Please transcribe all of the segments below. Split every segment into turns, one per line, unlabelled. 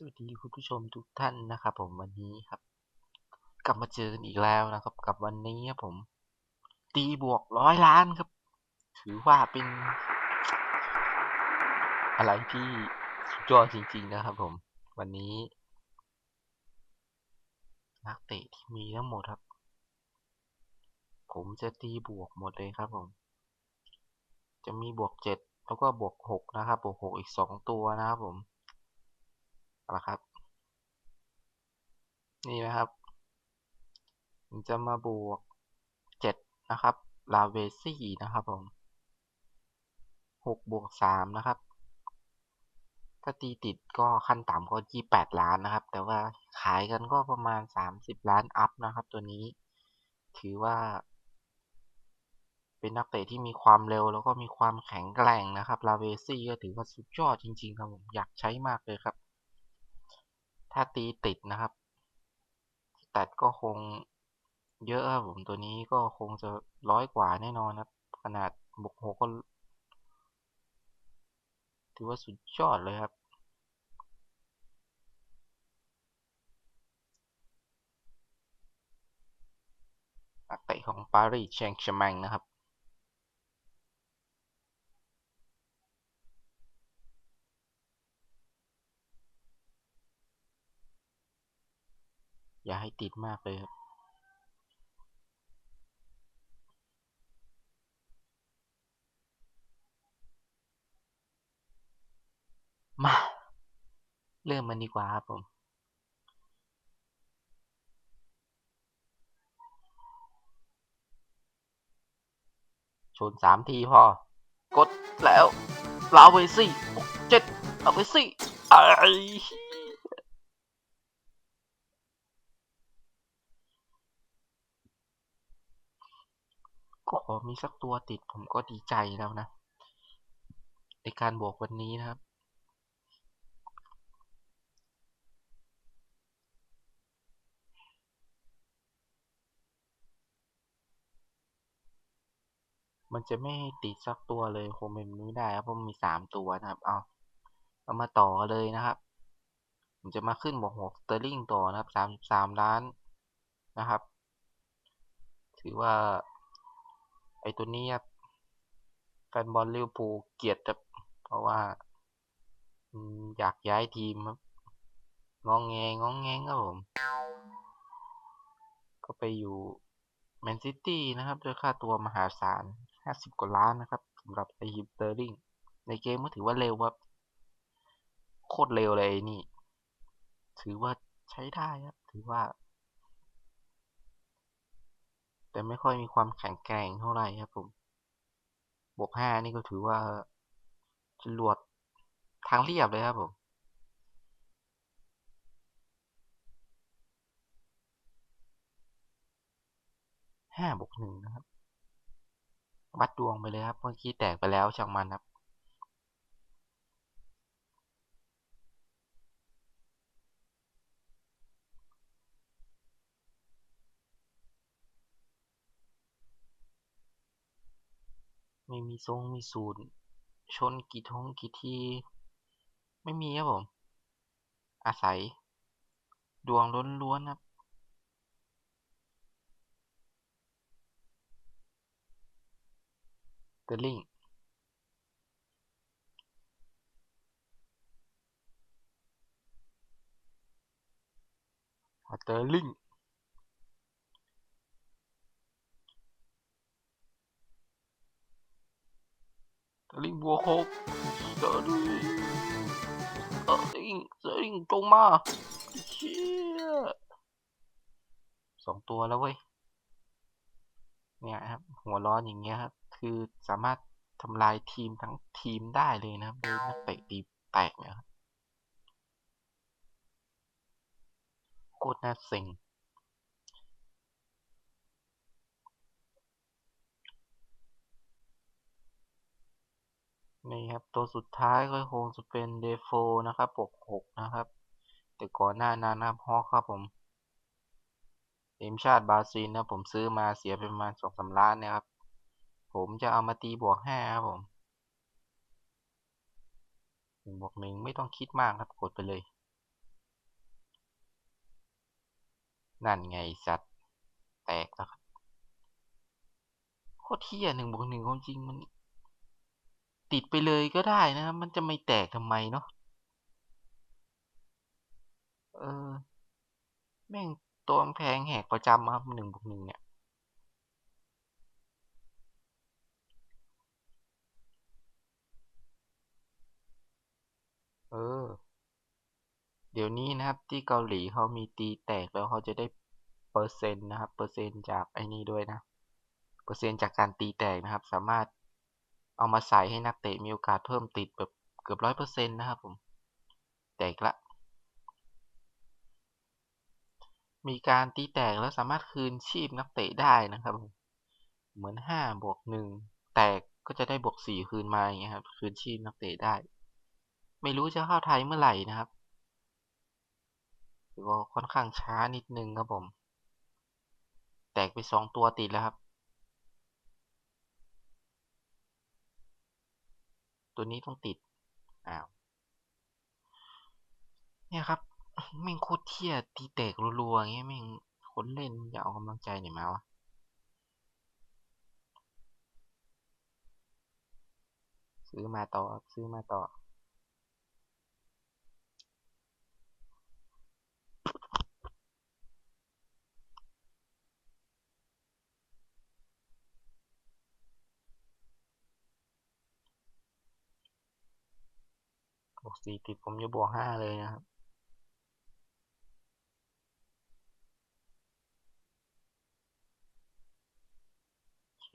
สวัสดีคุณผู้ชมทุกท่านนะครับผมวันนี้ครับ กลับมาเจอกันอีกแล้วนะครับ กับวันนี้ครับผม ตีบวกร้อยล้านครับ ถือว่าเป็น อะไรที่สุดยอดจริง ๆ นะครับ ผม วันนี้ นักเตะที่มีทั้งหมดครับ ผมจะตีบวกหมดเลยครับผม จะมีบวกเจ็ดแล้วก็บวกหกนะครับบวกหกอีกสองตัวนะครับผม ละครับ นี่นะครับผมจะมาบวกเจ็ดนะครับ ลาเวซี่นะครับผมหกบวกสามนะครับ ถ้าตีติดก็ขั้นต่ำก็ยี่แปดล้านนะครับ แต่ว่าขายกันก็ประมาณสามสิบล้านอัพนะครับ ตัวนี้ ถือว่า เป็นนักเตะที่มีความเร็วแล้วก็มีความแข็งแกร่งนะครับ ลาเวซี่ก็ถือว่าสุดยอดจริง ๆ ครับผม อยากใช้มากเลยครับ ถ้าตีติดนะครับแต่ก็คงเยอะครับผมตัวนี้ก็คงจะร้อยกว่าแน่นอนครับ ขนาดบุกหกก็ ถือว่าสุดยอดเลยครับ นักเตะของปารีสแชงชแมงนะครับ อย่าให้ติดมากเลยครับ มา เริ่มมันดีกว่าครับผมชนสามทีพอ กดแล้วลาเวซี่เจ็ดลาเวซี่ไอ้ก็ข อมีสักตัวติดผมก็ดีใจแล้วนะ ในการบวกวันนี้นะครับ มันจะไม่ติดสักตัวเลยคงเป็นไม่ได้ครับเพราะมีสามตัวนะครับ เอาเรามาต่อเลยนะครับผมจะมาขึ้นบวกหกสเตอร์ลิงต่อนะครับสามสามล้านนะครับ ถือว่า ไอตัวนี้ครับแฟนบอลลิเวอร์พูลเกลียดครับ เพราะว่าอยากย้ายทีมครับงองแงงองแงงครับผม ก็ไปอยู่แมนซิตี้นะครับด้วยค่าตัวมหาศาล 50 กว่าล้านนะครับสำหรับไอฮิปเตอร์ลิงในเกมก็ถือว่าเร็วครับ โคตรเร็วเลยนี่ ถือว่าใช้ได้ครับ ถือว่า แต่ไม่ค่อยมีความแข็งแกร่งเท่าไหร่ครับผม บวกห้านี่ก็ถือว่าจรวดทางเรียบเลยครับผม ห้าบวกหนึ่งนะครับ วัดดวงไปเลยครับ เมื่อกี้แตกไปแล้วช่างมันครับ ไม่มีทรงมีศูนย์ชนกี่ทงกี่ที ไม่มีครับผม อาศัย ดวงล้วนๆครับเตอร์ลิงเตอร์ลิงเตอร์ ลิงบัวหกเตอร์ลิงเตอร์ลิงเตอร์ลิงจงมาเชี่ยสองตัวแล้วเว้ย เนี่ยครับ หัวร้อนอย่างเงี้ยครับ คือสามารถทำลายทีมทั้งทีมได้เลยนะครับโดยนักเตะตีแตกเนี่ยครับโคตรน่าเซ็ง นี่ครับ ตัวสุดท้ายก็คงจะเป็นเดโฟนะครับปกหกนะครับ แต่ก่อนหน้านั้นนะครับฮอกครับผมทีมชาติบราซิลนะผมซื้อมาเสียไปประมาณสองสาล้านนะครับ ผมจะเอามาตีบวกห้าครับผมหนึ่งบวกหนึ่งไม่ต้องคิดมากครับกดไปเลย นั่นไงสัตว์ แตกแล้วครับโคตรเที่ยหนึ่งบวกหนึ่งความจริงมัน ติดไปเลยก็ได้นะครับ มันจะไม่แตกทำไมเนาะเออ แม่งตัวแพงแหกประจำครับหนึ่งบวกหนึ่งเนี่ย เออ เดี๋ยวนี้นะครับ ที่เกาหลีเขามีตีแตกแล้วเขาจะได้เปอร์เซ็นต์นะครับ เปอร์เซ็นต์จากไอ้นี่ด้วยนะ เปอร์เซ็นต์จากการตีแตกนะครับ สามารถ เอามาใส่ให้นักเตะมีโอกาสเพิ่มติดแบบเกือบร้อยเปอร์เซ็นต์นะครับผมแตกละ มีการตีแตกแล้วสามารถคืนชีพนักเตะได้นะครับ เหมือนห้าบวกหนึ่งแตกก็จะได้บวกสี่คืนมาอย่างเงี้ยครับ คืนชีพนักเตะได้ ไม่รู้จะเข้าไทยเมื่อไหร่นะครับถือว่าค่อนข้างช้านิดนึงครับผม แตกไปสองตัวติดแล้วครับ ตัวนี้ต้องติด อ้าว เนี่ยครับแม่งโคตรเที่ยตีแตกรัวๆอย่างเงี้ยแม่งคนเล่นอย่าเอากำลังใจไหนมาวะซื้อมาต่อ ซื้อมาต่อ สี่ติดผมจะบวกห้าเลยนะครับ เช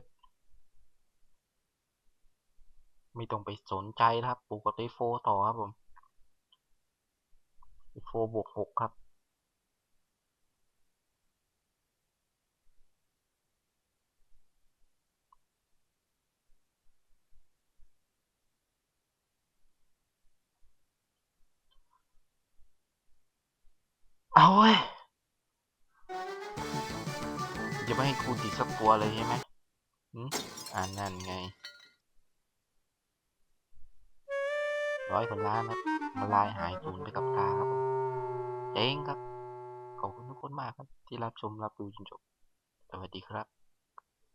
ดไม่ต้องไปสนใจครับ ปลูกกับไอโฟต่อครับผมไอโฟบวกหกครับ เอาเว้ยจะไม่ให้คูณติดสักตัวเลยใช่ไหมหืมอ่านั่นไง ร้อยกว่าล้านนะมาลายหายสูญไปกับตาครับเองครับ ขอบคุณทุกคนมากครับ ที่รับชมรับดูจนจบ สวัสดีครับ